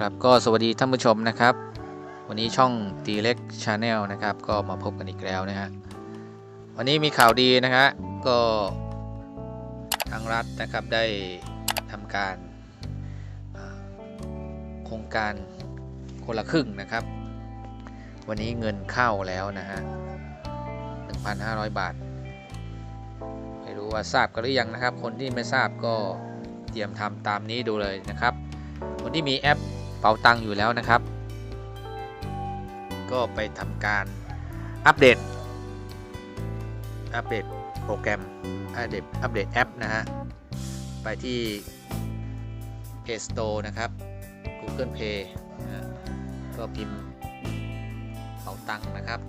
ครับก็สวัสดีท่านผู้ชมนะครับ วันนี้ช่องตีเล็กชาแนลนะครับ ก็มาพบกันอีกแล้วนะฮะวันนี้มีข่าวดีนะฮะก็ทางรัฐนะครับได้ทำการโครงการคนละครึ่งนะครับ วันนี้เงินเข้าแล้วนะฮะ1,500 บาท ไม่รู้ว่าทราบกันหรือยังนะครับ คนที่ไม่ทราบก็เตรียมทำตามนี้ดูเลยนะครับ คนที่มีแอป ป๋าตังค์อยู่แล้วนะครับ ก็ไปทำการอัปเดต อัปเดตโปรแกรม อัปเดต อัปเดตแอปนะฮะ ไปที่ Play Store นะครับ Google Play นะก็พิมพ์เป๋าตังค์นะครับ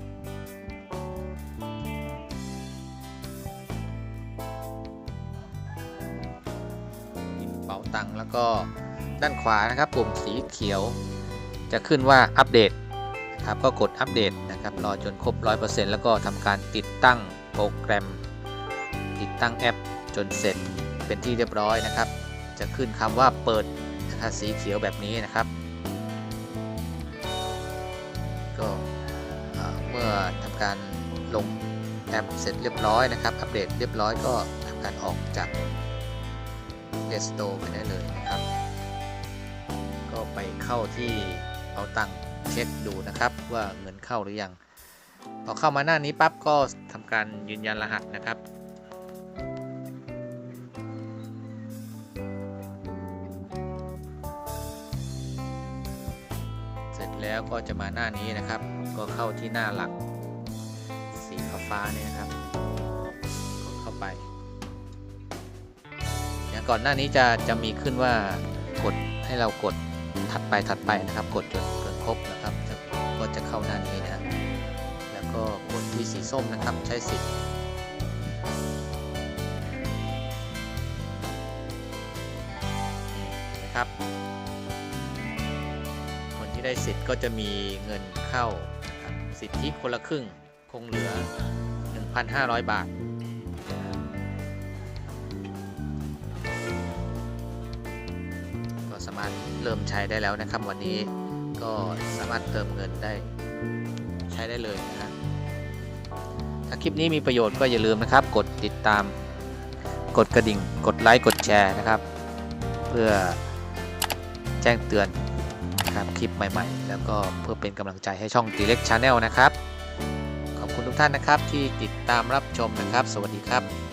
เป๋าตังค์แล้วก็ ด้านขวานะครับปุ่มสีเขียว จะขึ้นว่าอัปเดตนะครับก็กดอัปเดตนะครับรอจนครบ 100%แล้วก็ทำการติดตั้งโปรแกรม ติดตั้งแอปจนเสร็จเป็นที่เรียบร้อยนะครับ จะขึ้นคำว่าเปิดนะครับสีเขียวแบบนี้นะครับ ก็เมื่อทำการลงแอปเสร็จเรียบร้อยนะครับ อัปเดตเรียบร้อยก็ทำการออกจาก Play Store ไปได้เลยนะครับ ก็ไปเข้าที่เอาตังค์เช็คดูนะครับ ว่าเงินเข้าหรือยังพอเข้ามาหน้านี้ปั๊บก็ทำการยืนยันรหัสนะครับเสร็จแล้วก็จะมาหน้านี้นะครับ ก็เข้าที่หน้าหลัก สีฟ้าเนี่ยนะครับกดเข้าไป อย่างก่อนหน้านี้จะจะมีขึ้นว่ากดให้เรากด ถัดไปถัดไปนะครับ กดจนจนครบนะครับ ก็จะเข้าหน้านี้นะแล้วก็กดที่สีส้มนะครับใช้สิทธิ์นะครับคนที่ได้สิทธิ์ก็จะมีเงินเข้านะครับสิทธิคนละครึ่งคงเหลือ 1,500 บาท เริ่มใช้ได้แล้วนะครับ วันนี้ก็สามารถเติมเงินได้ใช้ได้เลยนะฮะถ้าคลิปนี้มีประโยชน์ก็อย่าลืมนะครับ กดติดตาม กดกระดิ่ง กดไลค์ กดแชร์นะครับ เพื่อแจ้งเตือนนะครับคลิปใหม่ๆ แล้วก็เพื่อเป็นกำลังใจให้ช่องตีเล็กชาแนลนะครับ ขอบคุณทุกท่านนะครับที่ติดตามรับชมนะครับ สวัสดีครับ